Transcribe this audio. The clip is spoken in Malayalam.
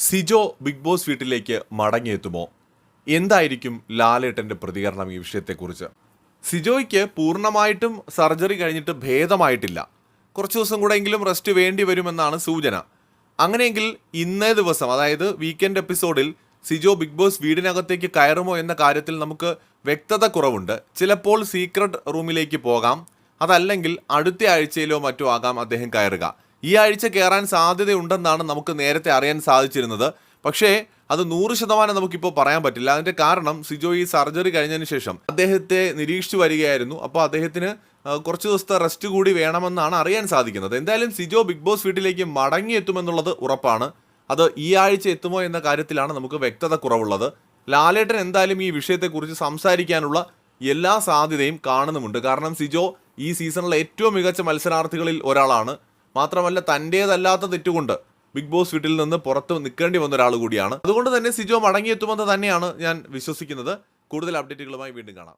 സിജോ ബിഗ് ബോസ് വീട്ടിലേക്ക് മടങ്ങിയെത്തുമോ? എന്തായിരിക്കും ലാലേട്ടന്റെ പ്രതികരണം ഈ വിഷയത്തെക്കുറിച്ച്? സിജോയ്ക്ക് പൂർണമായിട്ടും സർജറി കഴിഞ്ഞിട്ട് ഭേദമായിട്ടില്ല. കുറച്ച് ദിവസം കൂടെയെങ്കിലും റെസ്റ്റ് വേണ്ടി വരുമെന്നാണ് സൂചന. അങ്ങനെയെങ്കിൽ ഇന്നേ ദിവസം അതായത് വീക്കെൻഡ് എപ്പിസോഡിൽ സിജോ ബിഗ് ബോസ് വീടിനകത്തേക്ക് കയറുമോ എന്ന കാര്യത്തിൽ നമുക്ക് വ്യക്തത കുറവുണ്ട്. ചിലപ്പോൾ സീക്രട്ട് റൂമിലേക്ക് പോകാം. അതല്ലെങ്കിൽ അടുത്ത ആഴ്ചയിലോ മറ്റോ ആകാം അദ്ദേഹം കയറുക. ഈ ആഴ്ച കയറാൻ സാധ്യതയുണ്ടെന്നാണ് നമുക്ക് നേരത്തെ അറിയാൻ സാധിച്ചിരുന്നത്. പക്ഷേ അത് നൂറ് ശതമാനം നമുക്കിപ്പോൾ പറയാൻ പറ്റില്ല. അതിന്റെ കാരണം സിജോ ഈ സർജറി കഴിഞ്ഞതിന് ശേഷം അദ്ദേഹത്തെ നിരീക്ഷിച്ചു വരികയായിരുന്നു. അപ്പോൾ അദ്ദേഹത്തിന് കുറച്ച് ദിവസത്തെ റെസ്റ്റ് കൂടി വേണമെന്നാണ് അറിയാൻ സാധിക്കുന്നത്. എന്തായാലും സിജോ ബിഗ് ബോസ് വീട്ടിലേക്ക് മടങ്ങിയെത്തുമെന്നുള്ളത് ഉറപ്പാണ്. അത് ഈ ആഴ്ച എത്തുമോ എന്ന കാര്യത്തിലാണ് നമുക്ക് വ്യക്തത കുറവുള്ളത്. ലാലേട്ടൻ എന്തായാലും ഈ വിഷയത്തെക്കുറിച്ച് സംസാരിക്കാനുള്ള എല്ലാ സാധ്യതയും കാണുന്നുമുണ്ട്. കാരണം സിജോ ഈ സീസണിലെ ഏറ്റവും മികച്ച മത്സരാർത്ഥികളിൽ ഒരാളാണ്. മാത്രമല്ല തന്റേതല്ലാത്ത തെറ്റുകൊണ്ട് ബിഗ് ബോസ് വീട്ടിൽ നിന്ന് പുറത്ത് നിൽക്കേണ്ടി വന്ന ഒരാൾ കൂടിയാണ്. അതുകൊണ്ട് തന്നെ സിജോ മടങ്ങിയെത്തുമെന്ന് തന്നെയാണ് ഞാൻ വിശ്വസിക്കുന്നത്. കൂടുതൽ അപ്ഡേറ്റുകളുമായി വീണ്ടും കാണാം.